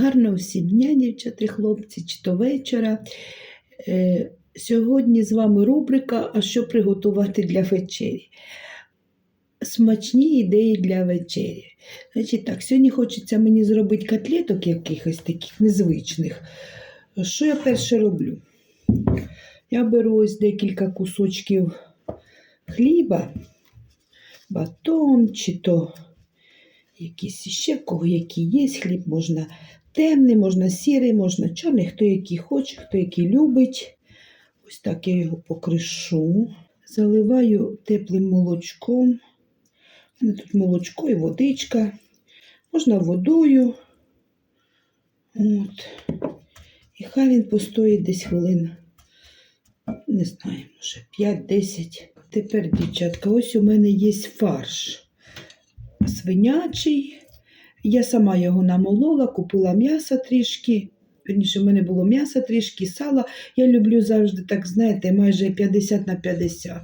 Гарного всім дня, дівчата, хлопці, чи то вечора. Е, сьогодні з вами рубрика А що приготувати для вечері? Смачні ідеї для вечері. Значить так, Сьогодні хочеться мені зробити котлеток якихось таких незвичних. Що я перше роблю? Я беру ось декілька кусочків хліба, батон чи то якісь ще кого які є. Хліб можна темний, можна сірий, можна чорний, хто який хоче, хто який любить. Ось так я його покришу. Заливаю теплим молочком. Тут молочко і водичка. Можна водою. От. І хай він постоїть десь хвилин, не знаю, може 5-10. Тепер, дівчатка, ось у мене є фарш свинячий. Я сама його намолола, купила м'яса трішки. Вірніше, в мене було м'яса трішки, сала. Я люблю завжди, так знаєте, майже 50 на 50.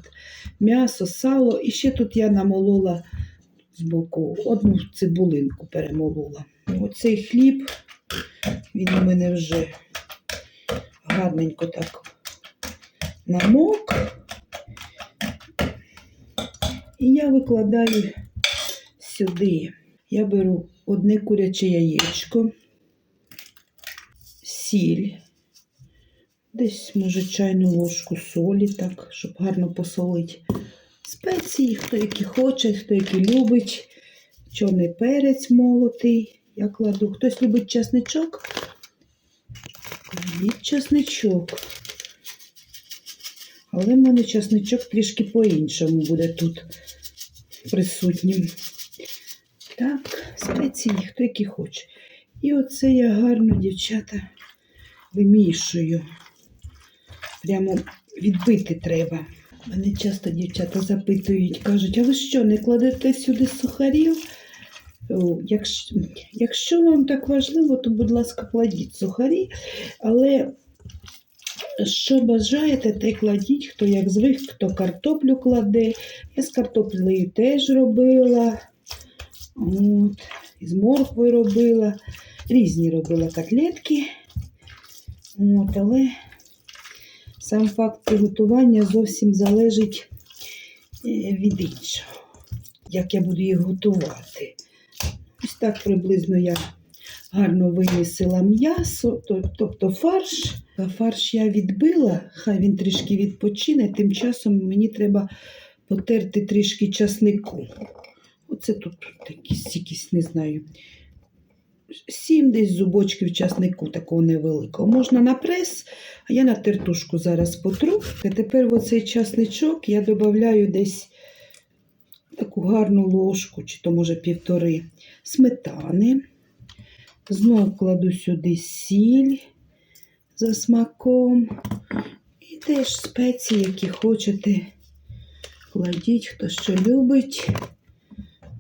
М'ясо, сало. І ще тут я намолола з боку одну цибулинку перемолола. Оцей хліб, він у мене вже гарненько так намок. І я викладаю сюди. Я беру одне куряче яєчко, сіль, десь, може, чайну ложку солі, так, щоб гарно посолити. Спеції, хто які хоче, хто який любить. Чорний перець молотий. Я кладу. Хтось любить чесничок. Кладіть чесничок. Але в мене чесничок трішки по-іншому буде тут присутнім. Так, спеції, хто які хоче. І оце я гарно, дівчата, вимішую. Прямо відбити треба. Мене часто дівчата запитують, кажуть, а ви що, не кладете сюди сухарів? Якщо, якщо вам так важливо, то, будь ласка, кладіть сухарі, але що бажаєте, те кладіть, хто як звик, хто картоплю кладе. Я з картоплею теж робила. От, і з морквою робила. Різні робила котлетки. От, але сам факт приготування зовсім залежить е, від іншого, як я буду їх готувати. Ось так приблизно я гарно вимісила м'ясо, тобто фарш. Фарш я відбила, хай він трішки відпочине, тим часом мені треба потерти трішки часнику. Оце тут якісь, якісь не знаю, сім десь зубочків часнику такого невеликого. Можна на прес, а я на тертушку зараз потру. А тепер оцей часничок я додаю десь таку гарну ложку, чи то може півтори сметани. Знову кладу сюди сіль за смаком. І теж спеції, які хочете. Кладіть, хто що любить.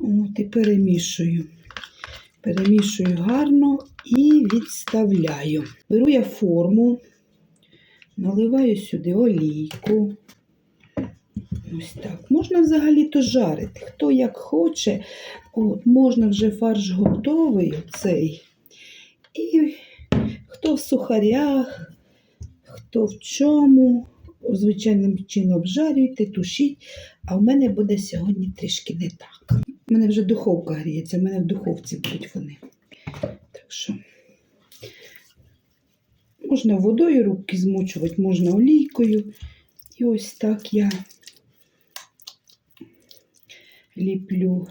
От, і перемішую. Перемішую гарно і відставляю. Беру я форму, наливаю сюди олійку. Ось так. Можна взагалі-то жарити. Хто як хоче. От, можна вже фарш готовий цей. І хто в сухарях, хто в чому. Звичайним чином обжарюйте, тушіть. А в мене буде сьогодні трішки не так. У мене вже духовка гріється, в мене в духовці будуть вони. Так що можна водою руки змочувати, можна олійкою. І ось так я ліплю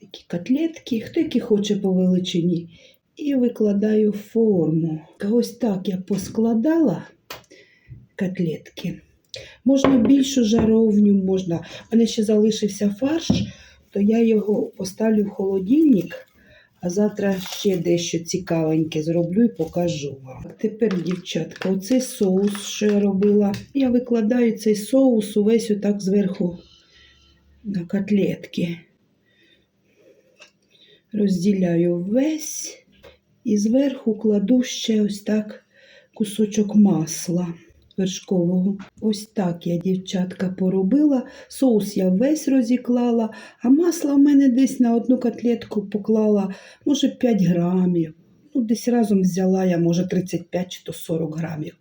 такі котлетки, хто які хоче по величині. І викладаю форму. Ось так я поскладала котлетки. Можна більшу жаровню, можна. У мене ще залишився фарш, то я його поставлю в холодильник, а завтра ще дещо цікавеньке зроблю і покажу вам. Тепер, дівчатка, оцей соус, що я робила, я викладаю цей соус увесь отак зверху на котлетки. Розділяю весь і зверху кладу ще ось так кусочок масла вершкового. Ось так я, дівчатка, поробила. Соус я весь розіклала, а масла в мене десь на одну котлетку поклала, може, 5 грамів. Ну, десь разом взяла я, може, 35 чи то 40 грамів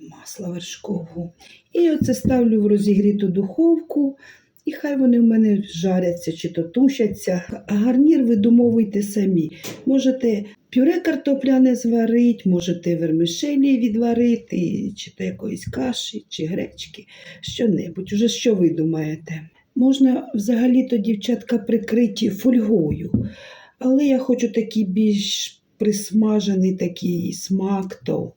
масла вершкового. І оце ставлю в розігріту духовку, і хай вони в мене жаряться чи то тушаться. А гарнір ви домовуйте самі. Можете пюре картопляне зварити, можете вермишелі відварити, чи то якоїсь каші, чи гречки, що-небудь. Уже що ви думаєте? Можна взагалі-то, дівчатка, прикриті фольгою. Але я хочу такий більш присмажений такий смак, то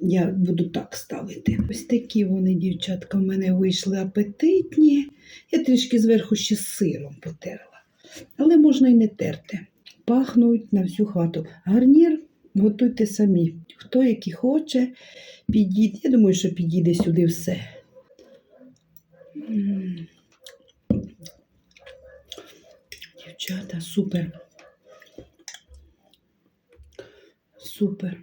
я буду так ставити. Ось такі вони, дівчатка, в мене вийшли апетитні. Я трішки зверху ще сиром потерла. Але можна і не терти. Пахнуть на всю хату. Гарнір готуйте самі. Хто який хоче, підійде. Я думаю, що підійде сюди все. Дівчата, супер. Супер.